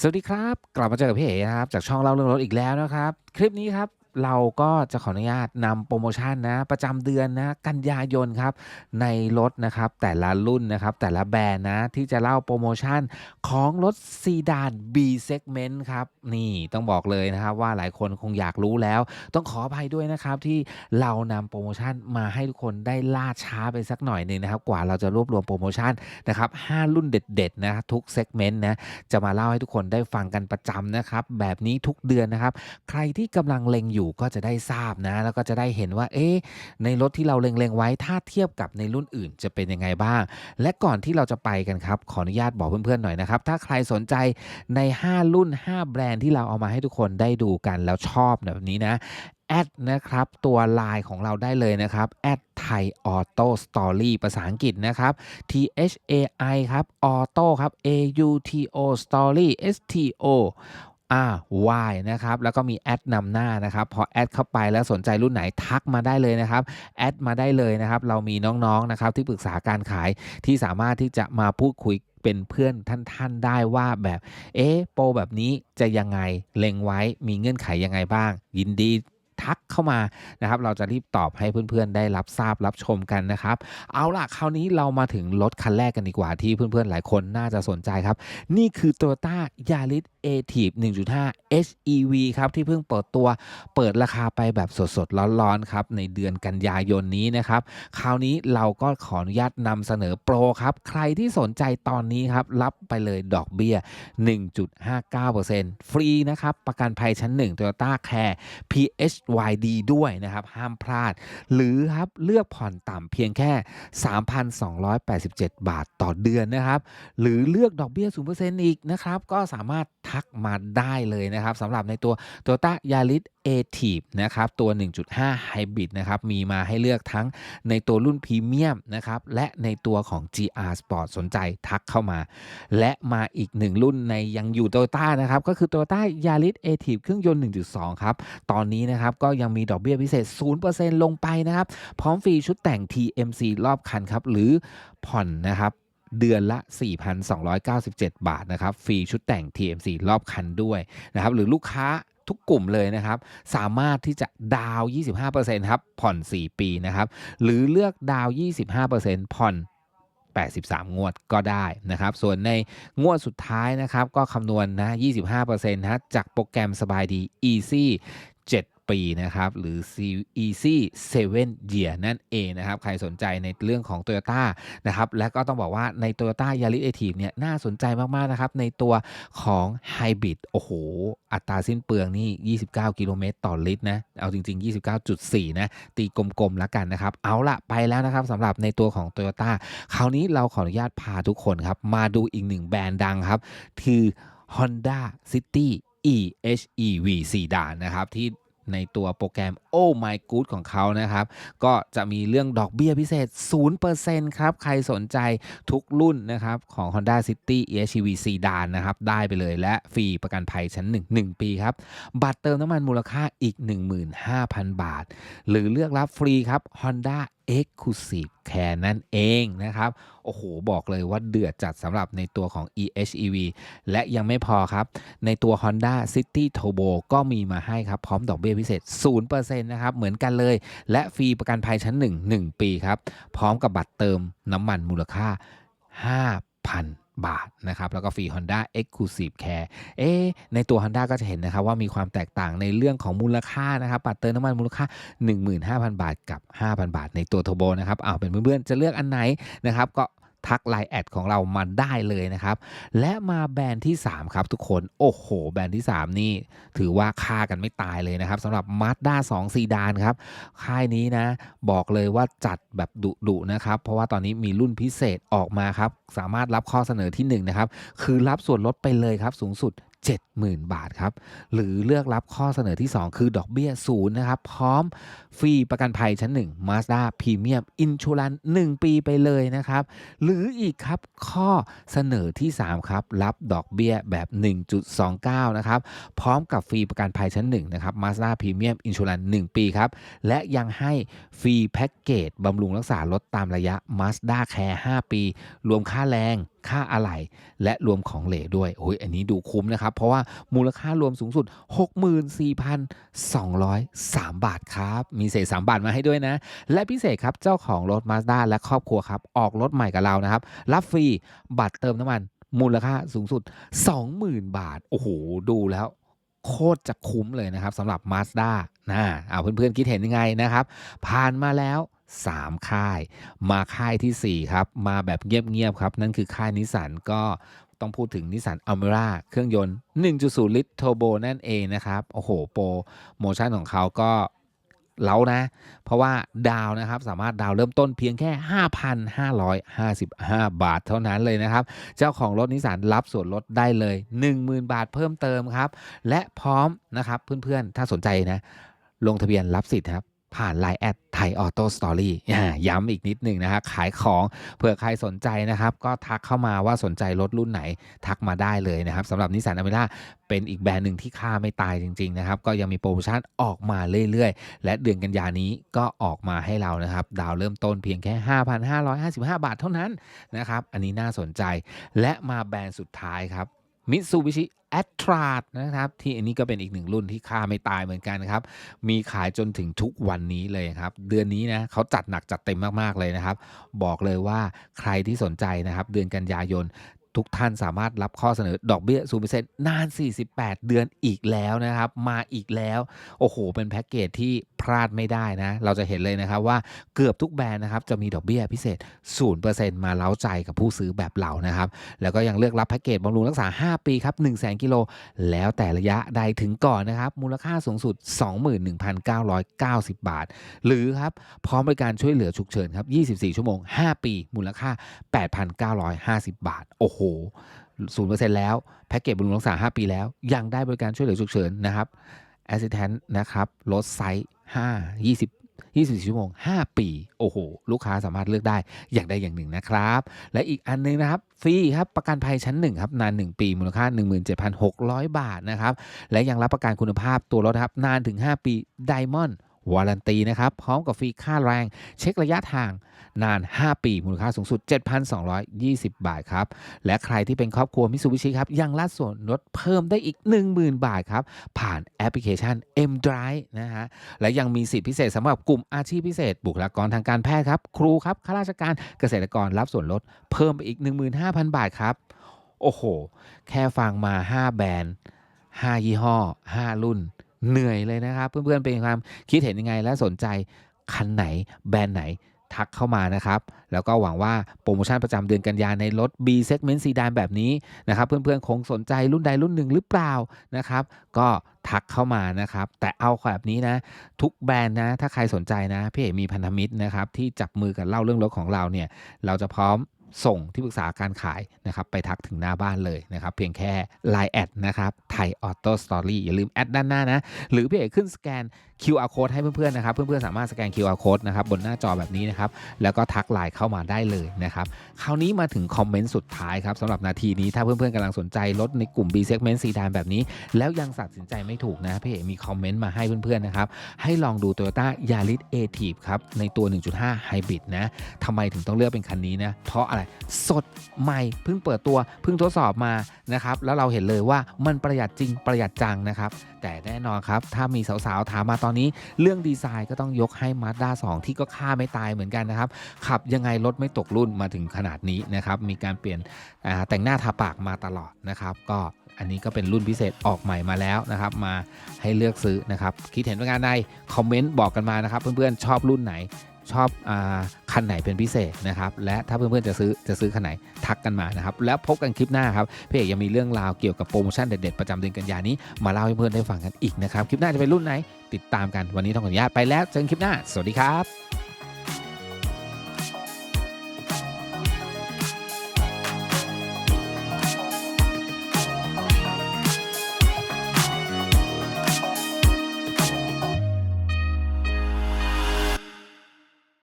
สวัสดีครับ กลับมาเจอกับพี่เอ๋นะครับ จากช่องเล่าเรื่องรถอีกแล้วนะครับ คลิปนี้ครับ เราก็จะขออนุญาตนำโปรโมชั่นนะประจำเดือนนะกันยายนครับในรถนะครับแต่ละรุ่นนะครับแต่ละแบรนด์นะที่จะเล่าโปรโมชั่นของรถซีดาน B segment ครับนี่ต้องบอกเลยนะครับว่าหลายคนคงอยากรู้แล้ว ต้องขออภัยด้วยนะครับที่เรานำโปรโมชั่นมาให้ทุกคนได้ล่าช้าไปสักหน่อยหนึ่งนะครับกว่าเราจะรวบรวมโปรโมชั่นนะครับ5รุ่นเด็ดๆนะทุกเซกเมนต์นะจะมาเล่าให้ทุกคนได้ฟังกันประจำนะครับแบบนี้ทุกเดือนนะครับใครที่กำลังเล็งอยู่ก็จะได้ทราบนะ แล้วก็จะได้เห็นว่า เอ๊ะในรถที่เราเล็งๆไว้ถ้าเทียบกับในรุ่นอื่นจะเป็นยังไงบ้าง และก่อนที่เราจะไปกันครับ ขออนุญาตบอกเพื่อนๆหน่อยนะครับ ถ้าใครสนใจใน 5 รุ่น 5 แบรนด์ที่เราเอามาให้ทุกคนได้ดูกันแล้วชอบแบบนี้นะแอดนะครับตัวไลน์ของเราได้เลยนะครับแอดไทยออโต้สตอรี่ภาษาอังกฤษนะครับ T H A I ครับออโต้ครับ A U T O Story S T O อ่า Y นะครับ แล้วก็มีแอดนำหน้านะครับ พอแอดเข้าไปแล้วสนใจรุ่นไหนทักมาได้เลยนะครับแอดมาได้เลยนะครับ เรามีน้องๆนะครับที่ปรึกษาการขายที่สามารถที่จะมาพูดคุยเป็นเพื่อนท่านๆได้ว่าแบบ เอ๊ะโปรแบบนี้จะยังไงเล็งไว้มีเงื่อนไขยังไงบ้าง ยินดี ทักเข้ามานะครับ เราจะรีบตอบให้เพื่อนๆ ได้รับทราบรับชมกันนะครับ เอาล่ะคราวนี้เรามาถึงรถคันแรกกันดีกว่าที่เพื่อนๆ หลายคนน่าจะสนใจครับ นี่คือ Toyota Yaris a t i v 1.5 HEV ครับ ที่เพิ่งเปิดตัวเปิดราคาไปแบบสดๆ ร้อนๆ ครับ ในเดือนกันยายนนี้นะครับ คราวนี้เราก็ขออนุญาตนำเสนอโปรครับ ใครที่สนใจตอนนี้ครับ รับไปเลยดอกเบี้ย 1.59%ฟรีนะครับ ประกันภัยชั้น 1 Toyota Care PHYD ด้วยนะครับ ห้ามพลาด หรือครับเลือกผ่อนต่ำเพียงแค่ 3,287 บาทต่อเดือนนะครับ หรือเลือกดอกเบี้ย 0%อีกนะครับ ก็สามารถทักมาได้เลยนะครับสำหรับในตัว Toyota Yaris a t i v นะครับ ตัว 1.5 Hybrid นะครับ มีมาให้เลือกทั้งในตัวรุ่นพรีเมียมนะครับ และในตัวของ GR Sport สนใจทักเข้ามา และมาอีกหนึ่งรุ่นในยังอยู่ Toyota นะครับ ก็คือ Toyota Yaris a t i v เครื่องยนต์ 1.2 ครับ ตอนนี้นะครับก็ยังมีดอกเบี้ยพิเศษ 0%ลงไปนะครับ พร้อมฟรีชุดแต่ง TMC รอบคันครับ หรือผ่อนนะครับเดือนละ 4,297 บาทนะครับฟรีชุดแต่ง TMC รอบคันด้วยนะครับหรือลูกค้าทุกกลุ่มเลยนะครับ สามารถที่จะดาว 25%ครับ ผ่อน 4 ปีนะครับ หรือเลือกดาว 25%ผ่อน 83 งวดก็ได้นะครับ ส่วนในงวดสุดท้ายนะครับ ก็คำนวณนะ25%นะจากโปรแกรมสบายดี Easy 7 ปีนะครับหรือ Easy 7 Year นั่นเองนะครับใครสนใจในเรื่องของ Toyota นะครับและก็ต้องบอกว่าใน Toyota Yaris a t i v เนี่ยน่าสนใจมาก ๆ นะครับ ในตัวของ Hybrid โอ้โห อัตราสิ้นเปลืองนี่ 29 กิโลเมตรต่อลิตรนะ เอาจริง ๆ 29.4 นะ ตีกลม ๆ แล้วกันนะครับ เอาละไปแล้วนะครับสำหรับในตัวของ Toyota คราวนี้เราขออนุญาตพาทุกคนครับ มาดูอีกหนึ่งแบรนด์ดังครับ คือ Honda City EHEV 4ด่านนะครับที่ ในตัวโปรแกรม Oh My Good ของเขานะครับ ก็จะมีเรื่องดอกเบี้ยพิเศษ 0%ครับ ใครสนใจทุกรุ่นนะครับ ของ Honda City EHEV Sedan นะครับ ได้ไปเลยและฟรีประกันภัยชั้น 1 1 ปีครับ บัตรเติมน้ำมันมูลค่าอีก 15,000 บาท หรือเลือกรับฟรีครับ Honda Exclusive Care นั่นเองนะครับ โอ้โห บอกเลยว่าเดือดจัดสำหรับในตัวของ EHEV และยังไม่พอครับ ในตัว Honda City Turbo ก็มีมาให้ครับ พร้อมดอกเบี้ยพิเศษ 0%นะครับ เหมือนกันเลย และฟรีประกันภัยชั้น 1 1 ปีครับ พร้อมกับบัตรเติมน้ำมันมูลค่า 5,000 บาทนะครับแล้วก็ฟรี Honda Exclusive Care เอ๊ในตัว Honda ก็จะเห็นนะครับว่ามีความแตกต่างในเรื่องของมูลค่านะครับปัดเติมน้ำมันมูลค่า 15,000 บาทกับ 5,000 บาทในตัวโทโบนะครับเอาเป็นเพื่อนๆจะเลือกอันไหนนะครับก็ ทักไลน์แอดของเรามาได้เลยนะครับ และมาแบรนด์ที่ 3 ครับทุกคนโอ้โห แบรนด์ที่ 3 นี่ ถือว่าฆ่ากันไม่ตายเลยนะครับสำหรับ Mazda 2ซีดานครับ ค่ายนี้นะ บอกเลยว่าจัดแบบดุๆนะครับ เพราะว่าตอนนี้มีรุ่นพิเศษออกมาครับ สามารถรับข้อเสนอที่1นะครับคือรับส่วนลดไปเลยครับสูงสุด 70,000 บาทครับ หรือเลือกรับข้อเสนอที่ 2 คือดอกเบี้ยศูนย์นะครับ พร้อมฟรีประกันภัยชั้น 1 Mazda Premium Insurance 1 ปีไปเลยนะครับ หรืออีกครับข้อเสนอที่ 3 ครับ รับดอกเบี้ยแบบ 1.29 นะครับ พร้อมกับฟรีประกันภัยชั้น 1 นะครับ Mazda Premium Insurance 1 ปีครับ และยังให้ฟรีแพ็กเกจบำรุงรักษารถตามระยะ Mazda Care 5 ปี รวมค่าแรง ค่าอะไหล่และรวมของเหลวด้วยโอ้ยอันนี้ดูคุ้มนะครับ เพราะว่ามูลค่ารวมสูงสุด 64,203 บาทครับ มีเศษ 3 บาทมาให้ด้วยนะ และพิเศษครับเจ้าของรถ Mazda และครอบครัวครับ ออกรถใหม่กับเรานะครับ รับฟรีบัตรเติมน้ำมัน มูลค่าสูงสุด 20,000 บาท โอ้โห ดูแล้วโคตรจะคุ้มเลยนะครับสำหรับ Mazda นะเอาเพื่อนๆ คิดเห็นยังไงนะครับ ผ่านมาแล้ว 3 ค่าย มาค่ายทีสี่ 4 ครับ มาแบบเงียบ ๆ ครับ นั่นคือค่ายนิสันก็ต้องพูดถึงนิสสันอัลเมร่าเครื่องยนต์ 1.0 ลิตรเทอร์โบนั่นเองนะครับ โอ้โห โปรโมชั่นของเขาก็เล้านะ เพราะว่าดาวนะครับสามารถดาวเริ่มต้นเพียงแค่ 5,555 บาทเท่านั้นเลยนะครับ เจ้าของรถนิสสันรับส่วนลดได้เลย 10,000 บาทเพิ่มเติมครับ และพร้อมนะครับเพื่อนๆ ถ้าสนใจนะ ลงทะเบียนรับสิทธิ์ครับ ผ่าน Line แอดไทยออโต้สตอรี่ย้ำอีกนิดหนึ่งนะฮะขายของเผื่อใครสนใจนะครับ ก็ทักเข้ามาว่าสนใจรถรุ่นไหน ทักมาได้เลยนะครับสำหรับนิสสันอเมร่าเป็นอีกแบรนด์หนึ่งที่ค่าไม่ตายจริงๆนะครับ ก็ยังมีโปรโมชั่นออกมาเรื่อยๆ และเดือนกันยานี้ก็ออกมาให้เรานะครับ ดาวเริ่มต้นเพียงแค่ 5,555 บาทเท่านั้นนะครับ อันนี้น่าสนใจและมาแบรนด์สุดท้ายครับ มิตซูบิชิแอตทราดนะครับ ที่อันนี้ก็เป็นอีกหนึ่งรุ่นที่ค่าไม่ตายเหมือนกันครับ มีขายจนถึงทุกวันนี้เลยครับ เดือนนี้นะเขาจัดหนักจัดเต็มมากๆเลยนะครับ บอกเลยว่าใครที่สนใจนะครับ เดือนกันยายนทุกท่านสามารถรับข้อเสนอดอกเบี้ย0%นาน 48 เดือนอีกแล้วนะครับ มาอีกแล้ว โอ้โห เป็นแพ็กเกจที่ พลาดไม่ได้นะ เราจะเห็นเลยนะครับว่าเกือบทุกแบรนด์นะครับจะมีดอกเบี้ยพิเศษ 0%มาเล้าใจกับผู้ซื้อแบบเรานะครับ แล้วก็ยังเลือกรับแพ็กเกจบำรุงรักษา 5 ปีครับ 1 0 0 0 0 0 กิโล แล้วแต่ระยะใดถึงก่อนนะครับ มูลค่าสูงสุด 21,990 บาท หรือครับพร้อมบริการช่วยเหลือฉุกเฉินครับ 24 ชั่วโมง 5 ปี มูลค่า 8,950 บาท โอ้โห0%แล้วแพ็กเกจบำรุงรักษา 5 ปีแล้ว ยังได้บริการช่วยเหลือฉุกเฉินนะครับ Assistant นะครับลดไซส์ ห้า20 24ชั่วโมง 5 ปี โอ้โห ลูกค้าสามารถเลือกได้อย่างใดอย่างหนึ่งนะครับ และอีกอันนึงนะครับ ฟรีครับ ประกันภัยชั้น 1 ครับ นาน 1 ปี มูลค่า 17,600 บาทนะครับ และยังรับประกันคุณภาพตัวรถครับ นานถึง 5 ปี Diamond วารันตีนะครับ พร้อมกับฟรีค่าแรง เช็คระยะทางนาน 5 ปี มูลค่าสูงสุด 7,220 บาทครับ และใครที่เป็นครอบครัวมิซูบิชิครับ ยังรับส่วนลดเพิ่มได้อีก 10,000 บาทครับ ผ่านแอปพลิเคชัน M Drive นะฮะ และยังมีสิทธิพิเศษสำหรับกลุ่มอาชีพพิเศษ บุคลากรทางการแพทย์ครับ ครูครับข้าราชการเกษตรกรรับส่วนลดเพิ่มไปอีก 15,000 บาทครับโอ้โห แค่ฟังมา 5 แบรนด์ 5 ยี่ห้อ 5 รุ่น เหนื่อยเลยนะครับ เพื่อนๆเป็นความคิดเห็นยังไงและสนใจคันไหนแบรนด์ไหนทักเข้ามานะครับ แล้วก็หวังว่าโปรโมชั่นประจำเดือนกันยาในรถ B segment ซีดานแบบนี้นะครับ เพื่อนๆ คงสนใจรุ่นใดรุ่นหนึ่งหรือเปล่านะครับ ก็ทักเข้ามานะครับ แต่เอาแบบนี้นะ ทุกแบรนด์นะ ถ้าใครสนใจนะพี่เอกมีพันธมิตรนะครับ ที่จับมือกันเล่าเรื่องรถของเราเนี่ย เราจะพร้อม ส่งที่ปรึกษาการขายนะครับไปทักถึงหน้าบ้านเลยนะครับเพียงแค่ Line แอดนะครับไทยออโต้สตอรี่อย่าลืมแอดด้านหน้านะ หรือพี่เอกขึ้นสแกน QR code ให้เพื่อนๆนะครับ เพื่อนๆสามารถสแกน QR code นะครับบนหน้าจอแบบนี้นะครับ แล้วก็ทักไลน์เข้ามาได้เลยนะครับ คราวนี้มาถึงคอมเมนต์สุดท้ายครับสำหรับนาทีนี้ถ้าเพื่อนๆกำลังสนใจรถในกลุ่ม B segment ซีดานแบบนี้ แล้วยังตัดสินใจไม่ถูกนะพี่เอกมีคอมเมนต์มาให้เพื่อนๆนะครับ ให้ลองดู Toyota Yaris a t i v ครับในตัว 1.5 Hybrid นะทำไมถึงต้องเลือกเป็นคันนี้นะเพราะอะไรสดใหม่เพิ่งเปิดตัวเพิ่งทดสอบมา นะครับแล้วเราเห็นเลยว่ามันประหยัดจริงประหยัดจังนะครับ แต่แน่นอนครับ ถ้ามีสาวๆ ถามมาตอนนี้ เรื่องดีไซน์ก็ต้องยกให้ Mazda 2 ที่ก็ค่าไม่ตายเหมือนกันนะครับ ขับยังไงรถไม่ตกรุ่นมาถึงขนาดนี้นะครับ มีการเปลี่ยนแต่งหน้าทาปากมาตลอดนะครับ ก็อันนี้ก็เป็นรุ่นพิเศษออกใหม่มาแล้วนะครับ มาให้เลือกซื้อนะครับ คิดเห็นเป็นงานใดคอมเมนต์บอกกันมานะครับ เพื่อนๆชอบรุ่นไหน ชอบอาคันไหนเป็นพิเศษนะครับ และถ้าเพื่อนๆจะซื้อจะซื้อคันไหนทักกันมานะครับ แล้วพบกันคลิปหน้าครับพี่เอกยังมีเรื่องราวเกี่ยวกับโปรโมชั่นเด็ดๆประจำเดือนกันยานี้มาเล่าให้เพื่อนได้ฟังกันอีกนะครับ คลิปหน้าจะเป็นรุ่นไหนติดตามกันวันนี้ต้องขออนุญาตไปแล้วเจอกันคลิปหน้า สวัสดีครับ